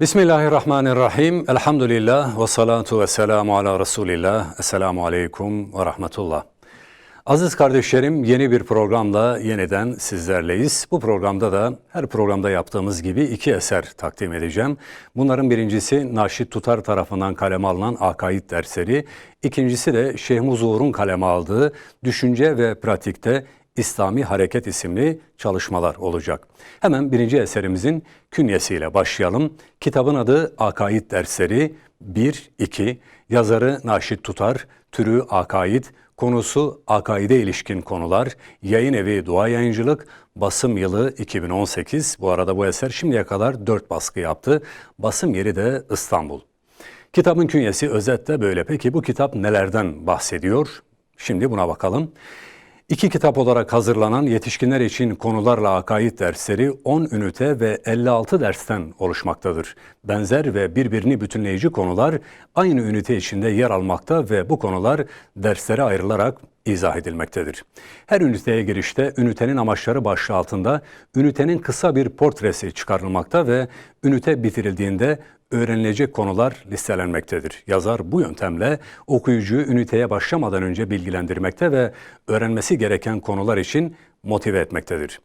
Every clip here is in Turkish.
Bismillahirrahmanirrahim. Elhamdülillah ve salatu ve selamu ala Resulillah. Esselamu aleyküm ve rahmetullah. Aziz kardeşlerim yeni bir programla yeniden sizlerleyiz. Bu programda da her programda yaptığımız gibi iki eser takdim edeceğim. Bunların birincisi Naşit Tutar tarafından kaleme alınan Akaid dersleri. İkincisi de Şeyh Muzur'un kaleme aldığı Düşünce ve Pratikte İslami Hareket isimli çalışmalar olacak. Hemen birinci eserimizin künyesiyle başlayalım. Kitabın adı Akaid Dersleri 1-2, yazarı Naşit Tutar, türü Akaid, konusu akaide ilişkin konular, yayın evi Dua Yayıncılık, basım yılı 2018. Bu arada bu eser şimdiye kadar 4 baskı yaptı. Basım yeri de İstanbul. Kitabın künyesi özetle böyle. Peki bu kitap nelerden bahsediyor? Şimdi buna bakalım. İki kitap olarak hazırlanan yetişkinler için konularla akaid dersleri 10 ünite ve 56 dersten oluşmaktadır. Benzer ve birbirini bütünleyici konular aynı ünite içinde yer almakta ve bu konular derslere ayrılarak izah edilmektedir. Her üniteye girişte ünitenin amaçları başlığı altında ünitenin kısa bir portresi çıkarılmakta ve ünite bitirildiğinde öğrenilecek konular listelenmektedir. Yazar bu yöntemle okuyucuyu üniteye başlamadan önce bilgilendirmekte ve öğrenmesi gereken konular için motive etmektedir.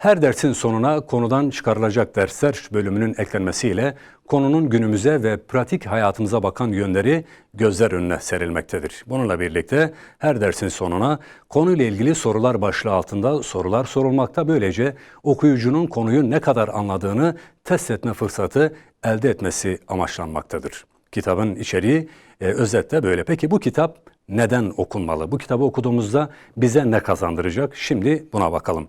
Her dersin sonuna konudan çıkarılacak dersler bölümünün eklenmesiyle konunun günümüze ve pratik hayatımıza bakan yönleri gözler önüne serilmektedir. Bununla birlikte her dersin sonuna konuyla ilgili sorular başlığı altında sorular sorulmakta. Böylece okuyucunun konuyu ne kadar anladığını test etme fırsatı elde etmesi amaçlanmaktadır. Kitabın içeriği e, özetle böyle. Peki bu kitap neden okunmalı? Bu kitabı okuduğumuzda bize ne kazandıracak? Şimdi buna bakalım.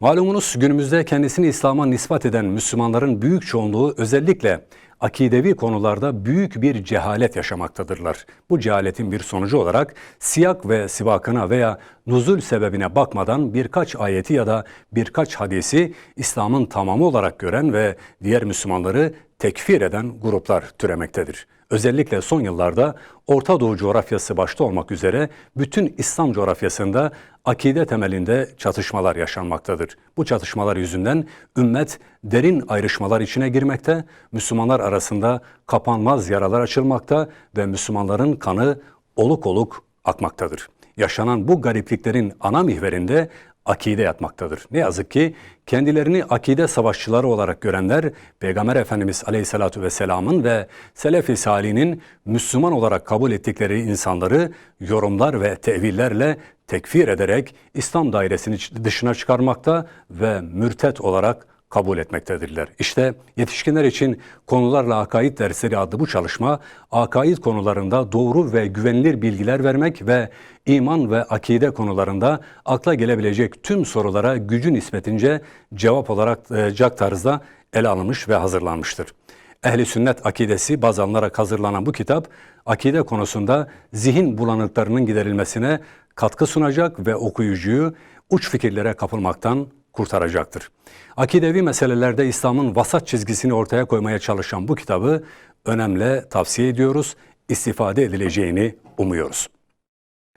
Malumunuz günümüzde kendisini İslam'a nispet eden Müslümanların büyük çoğunluğu özellikle akidevi konularda büyük bir cehalet yaşamaktadırlar. Bu cehaletin bir sonucu olarak siyak ve sibakına veya nuzul sebebine bakmadan birkaç ayeti ya da birkaç hadisi İslam'ın tamamı olarak gören ve diğer Müslümanları tekfir eden gruplar türemektedir. Özellikle son yıllarda Orta Doğu coğrafyası başta olmak üzere bütün İslam coğrafyasında akide temelinde çatışmalar yaşanmaktadır. Bu çatışmalar yüzünden ümmet derin ayrışmalar içine girmekte, Müslümanlar arasında kapanmaz yaralar açılmakta ve Müslümanların kanı oluk oluk akmaktadır. Yaşanan bu garipliklerin ana mihverinde akide yatmaktadır. Ne yazık ki kendilerini akide savaşçıları olarak görenler Peygamber Efendimiz Aleyhisselatü Vesselam'ın ve Selefi Salih'in Müslüman olarak kabul ettikleri insanları yorumlar ve tevillerle tekfir ederek İslam dairesini dışına çıkarmakta ve mürtet olarak kabul etmektedirler. İşte yetişkinler için konularla akaid dersleri adlı bu çalışma, akaid konularında doğru ve güvenilir bilgiler vermek ve iman ve akide konularında akla gelebilecek tüm sorulara gücü nispetince cevap olarak e, cak tarzda ele alınmış ve hazırlanmıştır. Ehli sünnet akidesi baz alınarak hazırlanan bu kitap, akide konusunda zihin bulanıklarının giderilmesine katkı sunacak ve okuyucuyu uç fikirlere kapılmaktan kurtaracaktır. Akidevi meselelerde İslam'ın vasat çizgisini ortaya koymaya çalışan bu kitabı önemli tavsiye ediyoruz. İstifade edileceğini umuyoruz.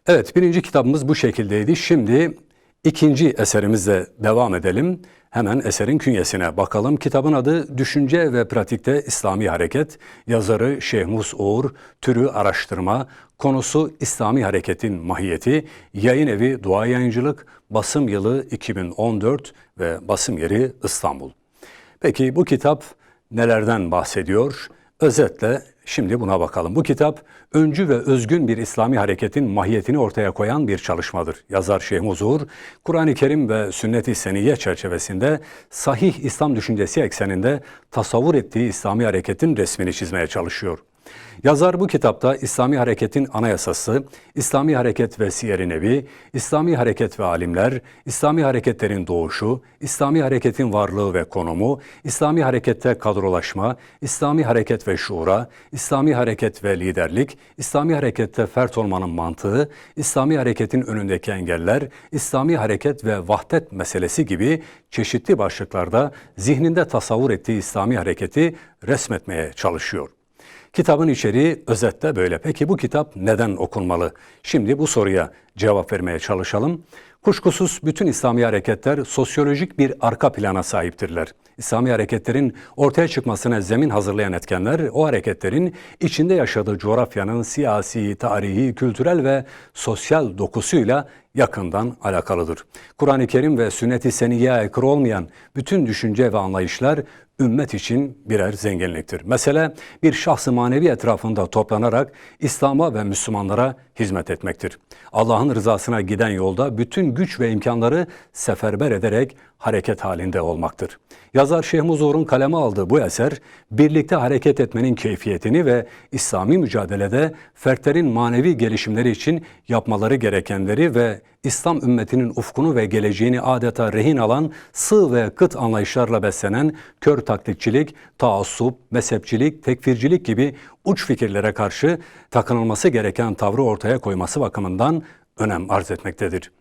Evet birinci kitabımız bu şekildeydi. Şimdi ikinci eserimizle devam edelim. Hemen eserin künyesine bakalım. Kitabın adı Düşünce ve Pratikte İslami Hareket. Yazarı Şeyh Mus Uğur, türü araştırma, konusu İslami Hareket'in mahiyeti, yayın evi Dua Yayıncılık, basım yılı 2014 ve basım yeri İstanbul. Peki bu kitap nelerden bahsediyor? Özetle şimdi buna bakalım. Bu kitap öncü ve özgün bir İslami hareketin mahiyetini ortaya koyan bir çalışmadır. Yazar Şeyh Muzur, Kur'an-ı Kerim ve sünnet-i seniyye çerçevesinde sahih İslam düşüncesi ekseninde tasavvur ettiği İslami hareketin resmini çizmeye çalışıyor. Yazar bu kitapta İslami Hareket'in anayasası, İslami Hareket ve Siyer-i Nebi, İslami Hareket ve alimler, İslami hareketlerin doğuşu, İslami Hareket'in varlığı ve konumu, İslami Harekette kadrolaşma, İslami Hareket ve şuura, İslami Hareket ve liderlik, İslami Harekette fert olmanın mantığı, İslami Hareket'in önündeki engeller, İslami Hareket ve vahdet meselesi gibi çeşitli başlıklarda zihninde tasavvur ettiği İslami Hareketi resmetmeye çalışıyor. Kitabın içeriği özetle böyle. Peki bu kitap neden okunmalı? Şimdi bu soruya cevap vermeye çalışalım. Kuşkusuz bütün İslami hareketler sosyolojik bir arka plana sahiptirler. İslami hareketlerin ortaya çıkmasına zemin hazırlayan etkenler o hareketlerin içinde yaşadığı coğrafyanın siyasi, tarihi, kültürel ve sosyal dokusuyla yakından alakalıdır. Kur'an-ı Kerim ve sünnet-i seniyye aykırı olmayan bütün düşünce ve anlayışlar ümmet için birer zenginliktir. Mesele bir şahsı manevi etrafında toplanarak İslam'a ve Müslümanlara hizmet etmektir. Allah'ın rızasına giden yolda bütün güç ve imkanları seferber ederek hareket halinde olmaktır. Yazar Şeyh Muzur'un kaleme aldığı bu eser, birlikte hareket etmenin keyfiyetini ve İslami mücadelede fertlerin manevi gelişimleri için yapmaları gerekenleri ve İslam ümmetinin ufkunu ve geleceğini adeta rehin alan sığ ve kıt anlayışlarla beslenen kör taklitçilik, taassup, mezhepçilik, tekfircilik gibi uç fikirlere karşı takınılması gereken tavrı ortaya koyması bakımından önem arz etmektedir.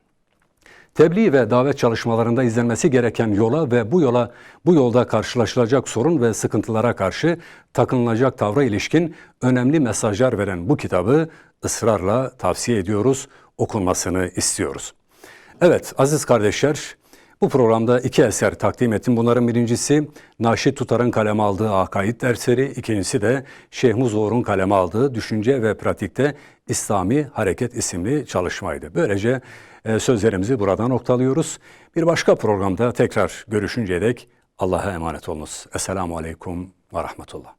Tebliğ ve davet çalışmalarında izlenmesi gereken yola ve bu yola bu yolda karşılaşılacak sorun ve sıkıntılara karşı takınılacak tavra ilişkin önemli mesajlar veren bu kitabı ısrarla tavsiye ediyoruz, okunmasını istiyoruz. Evet aziz kardeşler, bu programda iki eser takdim ettim. Bunların birincisi Naşit Tutar'ın kaleme aldığı Akaid dersleri, ikincisi de Şeyh Muzor'un kaleme aldığı Düşünce ve Pratikte İslami Hareket isimli çalışmaydı. Böylece e, sözlerimizi burada noktalıyoruz. Bir başka programda tekrar görüşünceye dek Allah'a emanet olunuz. Esselamu Aleyküm ve Rahmetullah.